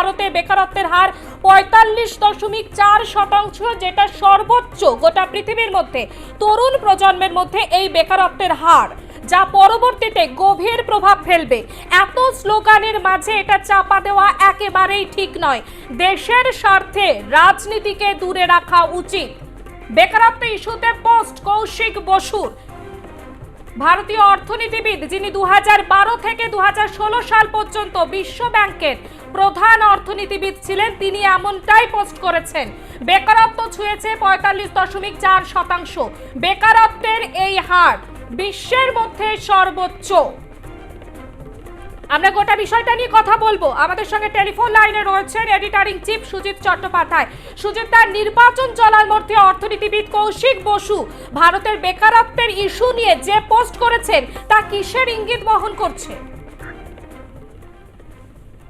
ভারতে বেকারত্বের হার পঁয়তাল্লিশ দশমিক চার শতাংশ, যেটা সর্বোচ্চ গোটা পৃথিবীর মধ্যে। তরুণ প্রজন্মের মধ্যে এই বেকারত্বের হার, যা পরবর্তীতে গভীর প্রভাব ফেলবে। এত স্লোগানের মাঝে এটা চাপা দেওয়া একেবারেই ঠিক নয়। দেশের স্বার্থে রাজনীতিকে দূরে রাখা উচিত। বেকারত্ব ইস্যুতে পোস্ট কৌশিক বসুর। ভারতীয় অর্থনীতিবিদ, যিনি দু হাজার বারো থেকে দু হাজার ষোলো সাল পর্যন্ত বিশ্ব ব্যাংকের প্রধান অর্থনীতিবিদ ছিলেন, তিনি এমনটাই পোস্ট করেছেন। বেকারত্ব ছুঁয়েছে পঁয়তাল্লিশ দশমিক চার শতাংশ। বেকারত্বের এই হার বিশ্বের মধ্যে সর্বোচ্চ। আমরা গোটা বিষয়টা নিয়ে কথা বলব। আমাদের সঙ্গে টেলিফোন লাইনে রয়েছেন editor in chief Sujit Chattopadhyay. Sujit, তার নির্বাচন চলার মধ্যে অর্থনীতিবিদ কৌশিক বসু, ভারতের বেকারত্বের ইস্যু নিয়ে যে পোস্ট করেছেন, তা কিসের ইঙ্গিত বহন করছে?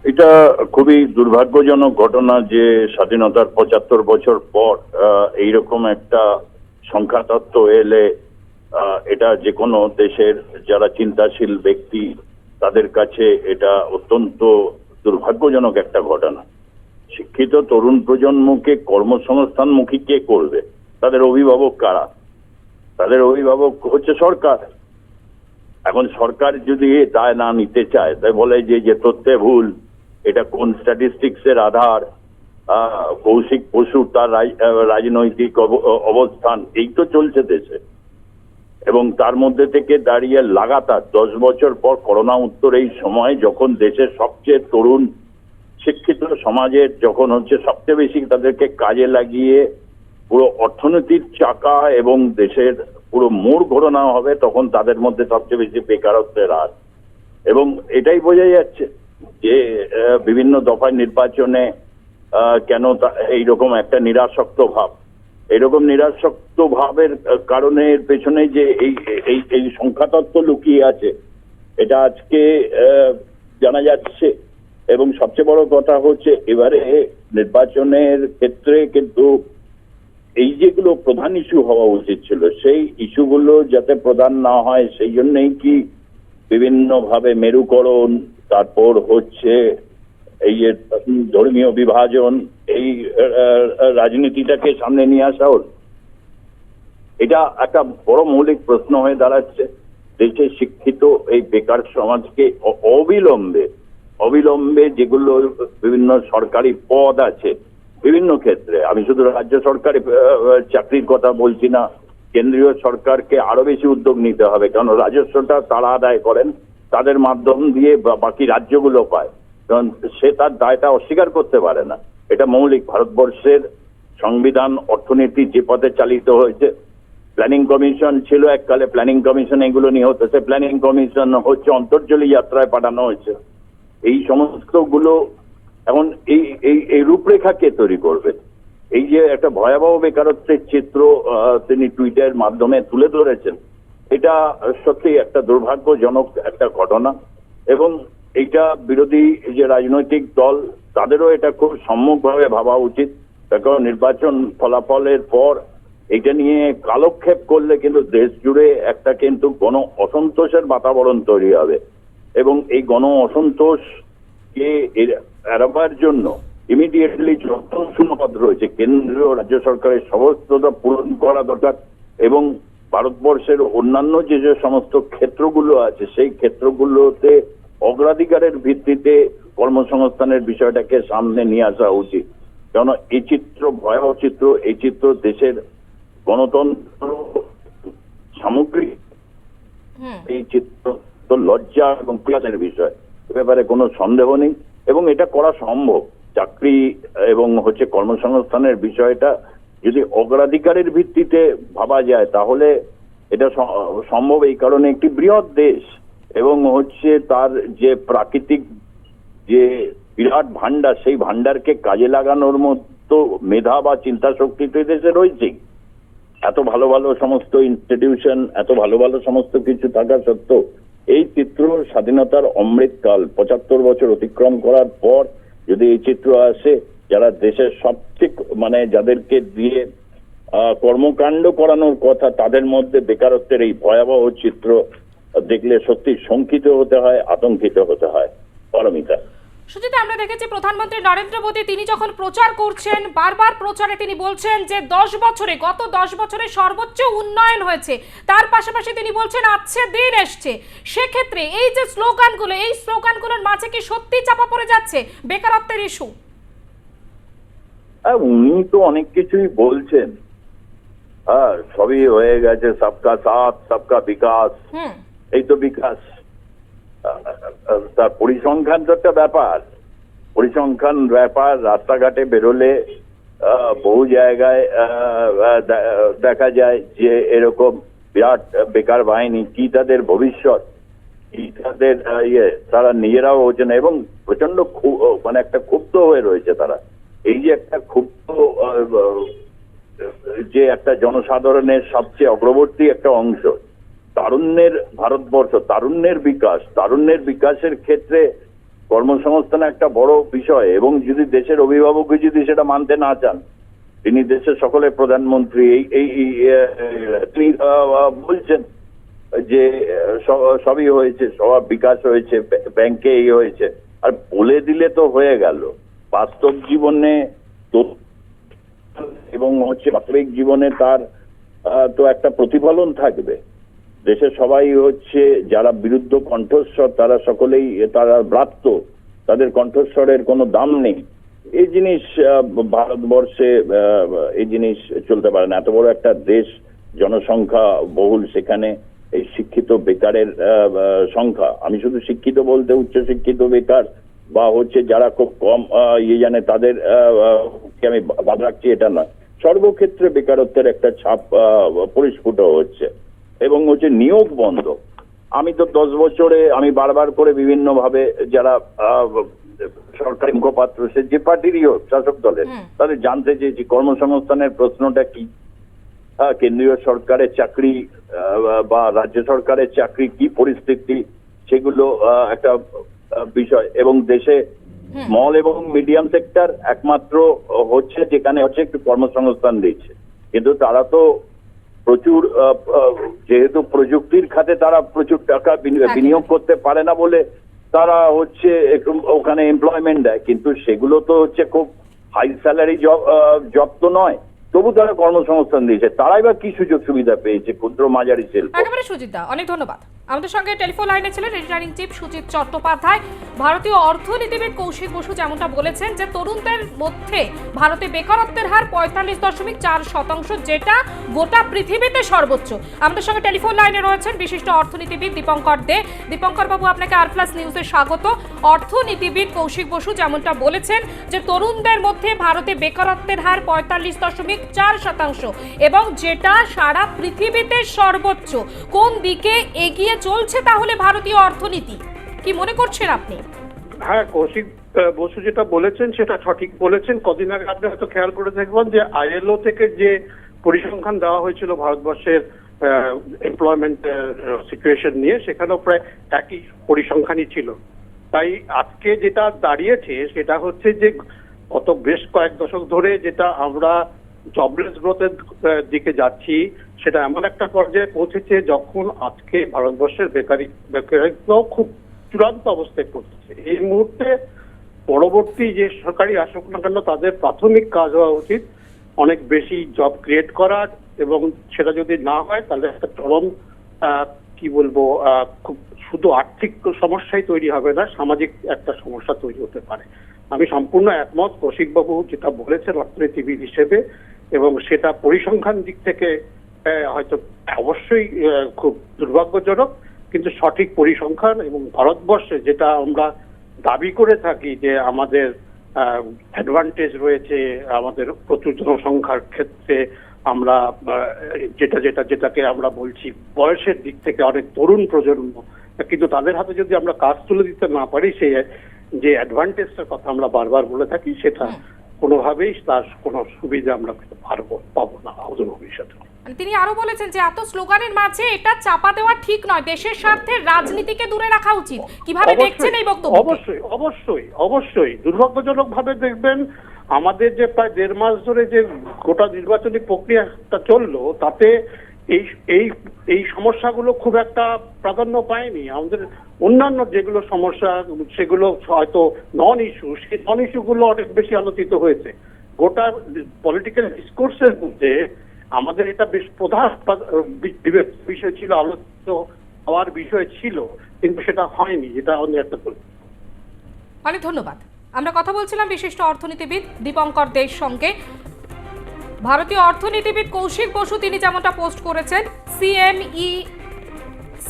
এটা খুবই দুর্ভাগ্যজনক ঘটনা যে স্বাধীনতার পঁচাত্তর বছর পর এইরকম একটা সংখ্যা তত্ত্ব এলে এটা যে কোনো দেশের যারা চিন্তাশীল ব্যক্তি, তাদের কাছে এটা অত্যন্ত দুর্ভাগ্যজনক একটা ঘটনা। শিক্ষিত তরুণ প্রজন্মকে কর্মসংস্থানমুখী কে করবে? তাদের অভিভাবক কারা? তাদের অভিভাবক হচ্ছে সরকার। এখন সরকার যদি দায় না নিতে চায়, তাই বলে যে যে তথ্যে ভুল এটা কোন স্ট্যাটিস্টিক্স এর আধার? কৌশিক বসু তার রাজনৈতিক অব- অবস্থান, এই তো চলছে দেশে। এবং তার মধ্যে থেকে দাঁড়িয়ে লাগাতার দশ বছর পর করোনা উত্তর এই সময় যখন দেশের সবচেয়ে তরুণ শিক্ষিত সমাজের যখন হচ্ছে সবচেয়ে বেশি তাদেরকে কাজে লাগিয়ে পুরো অর্থনীতির চাকা এবং দেশের পুরো মোড় ঘোরানো হবে, তখন তাদের মধ্যে সবচেয়ে বেশি বেকারত্বের হার। এবং এটাই বোঝা যাচ্ছে যে বিভিন্ন দফায় নির্বাচনে কেন এইরকম একটা নিরাসক্ত ভাব। এরকম নিরাসক্ত ভাবের কারণে এর পেছনে যে এই এই এই সংখ্যাতত্ত্ব লুকিয়ে আছে, এটা আজকে জানা যাচ্ছে। এবং সবচেয়ে বড় কথা হচ্ছে, এবারে নির্বাচনের ক্ষেত্রে কিন্তু এই যেগুলো প্রধান ইস্যু হওয়া উচিত ছিল, সেই ইস্যুগুলো যাতে প্রধান না হয়, সেই জন্যই কি বিভিন্নভাবে মেরুকরণ তারপর হচ্ছে এই যে ধর্মীয় বিভাজন, এই রাজনীতিটাকে সামনে নিয়ে আসা হল। এটা একটা বড় মৌলিক প্রশ্ন হয়ে দাঁড়াচ্ছে। দেশে শিক্ষিত এই বেকার সমাজকে অবিলম্বে অবিলম্বে যেগুলো বিভিন্ন সরকারি পদ আছে, বিভিন্ন ক্ষেত্রে, আমি শুধু রাজ্য সরকারি চাকরির কথা বলছি না, কেন্দ্রীয় সরকারকে আরও বেশি উদ্যোগ নিতে হবে কারণ রাজস্বটা তারা আদায় করেন। তাদের মাধ্যম দিয়ে বাকি রাজ্যগুলো পায়। কারণ সে তার দায়টা অস্বীকার করতে পারে না। এটা মৌলিক ভারতবর্ষের সংবিধান, অর্থনীতি যে পথে চালিত হয়েছে। প্ল্যানিং কমিশন ছিল এককালে প্ল্যানিং কমিশন এগুলো নিয়ে হতো সে প্ল্যানিং কমিশন হচ্ছে অন্তর্জলী যাত্রায় পাঠানো হয়েছে। এই সমস্তগুলো এখন এই এই এই রূপরেখা কে তৈরি করবে? এই যে একটা ভয়াবহ বেকারত্বের চিত্র তিনি টুইটারের মাধ্যমে তুলে ধরেছেন। এটা সত্যি একটা দুর্ভাগ্যজনক একটা ঘটনা এবং এইটা বিরোধী যে রাজনৈতিক দল, তাদেরও এটা খুব সম্মুখভাবে ভাবা উচিত। কারণ নির্বাচন ফলাফলের পর এটা নিয়ে কালক্ষেপ করলে কিন্তু দেশ জুড়ে একটা কিন্তু গণ অসন্তোষের বাতাবরণ তৈরি হবে। এবং এই গণ অসন্তোষকে এড়াবার জন্য ইমিডিয়েটলি যত শূন্যপদ রয়েছে, কেন্দ্রীয় রাজ্য সরকারের সমস্তটা পূরণ করা দরকার এবং ভারতবর্ষের অন্যান্য যে যে সমস্ত ক্ষেত্রগুলো আছে সেই ক্ষেত্রগুলোতে অগ্রাধিকারের ভিত্তিতে কর্মসংস্থানের বিষয়টাকে সামনে নিয়ে আসা উচিত। কেন এই চিত্র ভয়াবহ চিত্র এই চিত্র দেশের গণতন্ত্র সামগ্রিক এই চিত্র তো লজ্জা এবং ক্লাসের বিষয় এ ব্যাপারে কোনো সন্দেহ নেই। এবং এটা করা সম্ভব। চাকরি এবং হচ্ছে কর্মসংস্থানের বিষয়টা যদি অগ্রাধিকারের ভিত্তিতে ভাবা যায়, তাহলে এটা সম্ভব এই কারণে একটি বৃহৎ দেশ এবং হচ্ছে তার যে প্রাকৃতিক যে বিরাট ভান্ডার সেই ভান্ডারকে কাজে লাগানোর মতো মেধা বা চিন্তা শক্তি তো দেশে রয়েছেই। এত ভালো ভালো সমস্ত ইনস্টিটিউশন এত ভালো ভালো সমস্ত কিছু থাকা সত্ত্বেও এই চিত্র স্বাধীনতার অমৃতকাল, পঁচাত্তর বছর অতিক্রম করার পর যদি এই চিত্র আসে যারা দেশের সবচেয়ে মানে যাদেরকে দিয়ে কর্মকাণ্ড করানোর কথা, তাদের মধ্যে বেকারত্বের এই ভয়াবহ চিত্র দেখলে সত্যি শঙ্কিত হতে হয়, আতঙ্কিত হতে হয়। পরমিতা। সুজিত, আমরা দেখেছি প্রধানমন্ত্রী নরেন্দ্র মোদী, তিনি যখন প্রচার করছেন, বারবার প্রচারে তিনি বলছেন যে দশ বছরে, গত দশ বছরে সর্বোচ্চ উন্নয়ন হয়েছে। তার পাশাপাশি তিনি বলছেন আচ্ছে দিন এসছে। সেক্ষেত্রে এই যে স্লোগানগুলো, এই স্লোগানগুলোর মাঝে কি সত্যি চাপা পড়ে যাচ্ছে? বেকারত্বের ইস্যু উনি তো অনেক কিছুই বলছেন। হ্যাঁ সবই হয়ে গেছে সবকা সাথ সবকা বিকাশ। এই তো বিকাশ। তার পরিসংখ্যান তো একটা ব্যাপার। পরিসংখ্যান ব্যাপার রাস্তাঘাটে বেরোলে আহ, বহু জায়গায় দেখা যায় যে এরকম বিরাট বেকার বাহিনী কি তাদের ভবিষ্যৎ কি তাদের ইয়ে তারা নিজেরাও হচ্ছে না এবং প্রচণ্ড মানে একটা ক্ষুব্ধ হয়ে রয়েছে তারা। এই যে একটা ক্ষুব্ধ যে একটা জনসাধারণের সবচেয়ে অগ্রবর্তী একটা অংশ, তারুণ্যের ভারতবর্ষ, তারুণ্যের বিকাশ, তারুণ্যের বিকাশের ক্ষেত্রে কর্মসংস্থান একটা বড় বিষয়, এবং যদি দেশের অভিভাবক যদি সেটা মানতে না চান, তিনি দেশের সকলের প্রধানমন্ত্রী, এই এই তিনি বলছেন যে সবই হয়েছে, সবার বিকাশ হয়েছে, ব্যাংকে এই হয়েছে, আর বলে দিলে তো হয়ে গেল। বাস্তব জীবনে এবং হচ্ছে বাস্তবিক জীবনে তার তো একটা প্রতিফলন থাকবে। দেশের সবাই হচ্ছে যারা বিরুদ্ধ কণ্ঠস্বর, তারা সকলেই, তারা ব্রাত্য, তাদের কণ্ঠস্বরের কোনো দাম নেই। এই জিনিস ভারতবর্ষে এই জিনিস চলতে পারে না। এত বড় একটা দেশ, জনসংখ্যা বহুল সেখানে, এই শিক্ষিত বেকারের সংখ্যা। আমি শুধু শিক্ষিত বলতে উচ্চশিক্ষিত বেকার বা হচ্ছে যারা খুব কম ইয়ে জানে তাদের আমি বাদ রাখছি এটা নয়। সর্বক্ষেত্রে বেকারত্বের একটা ছাপ পরিস্ফুট হচ্ছে এবং হচ্ছে নিয়োগ বন্ধ। আমি তো দশ বছরে আমি বারবার করে বিভিন্ন ভাবে যারা সরকারি মুখপাত্র সে যে পার্টিরই হোক শাসক দলের তাদের জানতে চেয়েছি কর্মসংস্থানের প্রশ্নটা কি? কেন্দ্রীয় সরকারের চাকরি বা রাজ্য সরকারের চাকরি কি পরিস্থিতি? সেগুলো আহ, একটা বিষয় এবং দেশে স্মল এবং মিডিয়াম সেক্টর একমাত্র হচ্ছে যেখানে হচ্ছে একটু কর্মসংস্থান দিচ্ছে। কিন্তু তারা তো প্রচুর যেহেতু প্রযুক্তির খাতে তারা প্রচুর টাকা বিনিয়োগ করতে পারে না বলে তারা হচ্ছে একটু ওখানে এমপ্লয়মেন্ট দেয়। কিন্তু সেগুলো তো হচ্ছে খুব হাই স্যালারি জব জব তো নয়। তবু তারা কর্মসংস্থান দিয়েছে। তারাই বা কি সুযোগ সুবিধা পেয়েছে ক্ষুদ্র মাঝারি শিল্প? একেবারে সুজিত অনেক ধন্যবাদ। আমাদের সঙ্গে টেলিফোন লাইনে ছিলেন রিটার্নিং চিফ সুজিত চট্টোপাধ্যায়। ভারতীয় অর্থনীতিবিদ কৌশিক বসু যেমনটা বলেছেন যে, তরুণদের মধ্যে ভারতে বেকারত্বের হার পঁয়তাল্লিশ দশমিক চার শতাংশ, যেটা গোটা পৃথিবীতে সর্বোচ্চ। আমাদের সঙ্গে টেলিফোন লাইনে রয়েছেন বিশিষ্ট অর্থনীতিবিদ দীপঙ্কর দে। দীপঙ্কর বাবু, আপনাকে আর প্লাস নিউজে স্বাগত। অর্থনীতিবিদ কৌশিক বসু যেমনটা বলেছেন যে, তরুণদের মধ্যে ভারতে বেকারত্বের হার পঁয়তাল্লিশ দশমিক চার শতাংশ এবং যেটা সারা পৃথিবীতে সর্বোচ্চ। কোন দিকে এগিয়ে চলছে তাহলে ভারতীয় অর্থনীতি? কি মনে করছেন আপনি? হ্যাঁ কৌশিক বসু যেটা বলেছেন সেটা সঠিক বলেছেন। কদিন আগে আপনি হয়তো খেয়াল করে দেখবেন যে, আইএলও থেকে যে পরিসংখ্যান দেওয়া হয়েছিল ভারতবর্ষের এমপ্লয়মেন্ট সিচুয়েশন নিয়ে সেখানেও প্রায় একই পরিসংখ্যানই ছিল। তাই আজকে যেটা দাঁড়িয়েছে সেটা হচ্ছে যে গত বেশ কয়েক দশক ধরে যেটা আমরা জবলেস গ্রোথের দিকে যাচ্ছি, সেটা এমন একটা পর্যায়ে পৌঁছেছে যখন আজকে ভারতবর্ষের বেকারি, বেকারিত্ব খুব চূড়ান্ত অবস্থায় পৌঁছেছে। এই মুহূর্তে পরবর্তী যে সরকারি আসুক না কেন তাদের প্রাথমিক কাজ হওয়া উচিত। অনেক বেশি জব ক্রিয়েট করার এবং সেটা যদি না হয়, তাহলে একটা চরম কি বলব খুব শুধু আর্থিক সমস্যাই তৈরি হবে না, সামাজিক একটা সমস্যা তৈরি হতে পারে। আমি সম্পূর্ণ একমত কৌশিকবাবু যেটা বলেছেন অর্থনীতিবিদ হিসেবে, এবং সেটা পরিসংখ্যান দিক থেকে হয়তো অবশ্যই খুব দুর্ভাগ্যজনক, কিন্তু সঠিক পরিসংখ্যান এবং ভারতবর্ষে যেটা আমরা দাবি করে থাকি যে আমাদের অ্যাডভান্টেজ রয়েছে, আমাদের প্রচুর জনসংখ্যার ক্ষেত্রে আমরা যেটা যেটা যেটাকে আমরা বলছি বয়সের দিক থেকে অনেক তরুণ প্রজন্ম কিন্তু তাদের হাতে যদি আমরা কাজ তুলে দিতে না পারি সেই যে অ্যাডভান্টেজটার কথা আমরা বারবার বলে থাকি সেটা কোনোভাবেই তার কোনো সুবিধা আমরা পারব পাবো না অদূর ভবিষ্যতে। মানে তিনি আরও বলেছেন যে এত স্লোগানের মাঝে এটা চাপা দেওয়া ঠিক নয়। দেশের স্বার্থে রাজনীতিকে দূরে রাখা উচিত। কীভাবে দেখছেন এই বক্তব্য অবশ্যই অবশ্যই অবশ্যই। দুর্ভাগ্যজনক ভাবে দেখবেন আমাদের যে প্রায় দেড় মাস ধরে যে গোটা নির্বাচনী প্রক্রিয়াটা চলল, তাতে এই এই এই সমস্যাগুলো খুব একটা প্রাধান্য পায়নি। আমাদের অন্যান্য যেগুলো সমস্যা, সেগুলো হয়তো নন ইস্যু সেই নন ইস্যুগুলো অনেক বেশি আলোচিত হয়েছে। গোটা পলিটিক্যাল ডিসকোর্সের মধ্যে আমাদের এটা বেশ প্রধান প্রা- বিষয় ছিল, আলোচিত হওয়ার বিষয় ছিল, কিন্তু সেটা হয়নি, এটা অন্য একটা অনেক ধন্যবাদ। আমরা কথা বলছিলাম বিশিষ্ট অর্থনীতিবিদ দীপঙ্কর দেশ সঙ্গে। ভারতীয় অর্থনীতিবিদ কৌশিক বসু, তিনি যেমনটা পোস্ট করেছেন সিএমই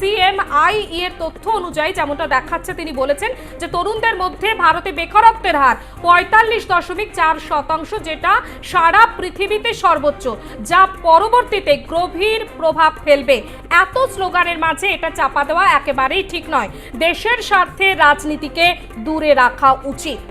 সিএমআই এর তথ্য অনুযায়ী যেমনটা দেখাচ্ছে, তিনি বলেছেন যে তরুণদের মধ্যে ভারতে বেকারত্বের হার পঁয়তাল্লিশ দশমিক চার শতাংশ, যেটা সারা পৃথিবীতে সর্বোচ্চ, যা পরবর্তীতে গভীর প্রভাব ফেলবে। এত স্লোগানের মাঝে এটা চাপা দেওয়া একেবারেই ঠিক নয়। দেশের স্বার্থে রাজনীতিকে দূরে রাখা উচিত।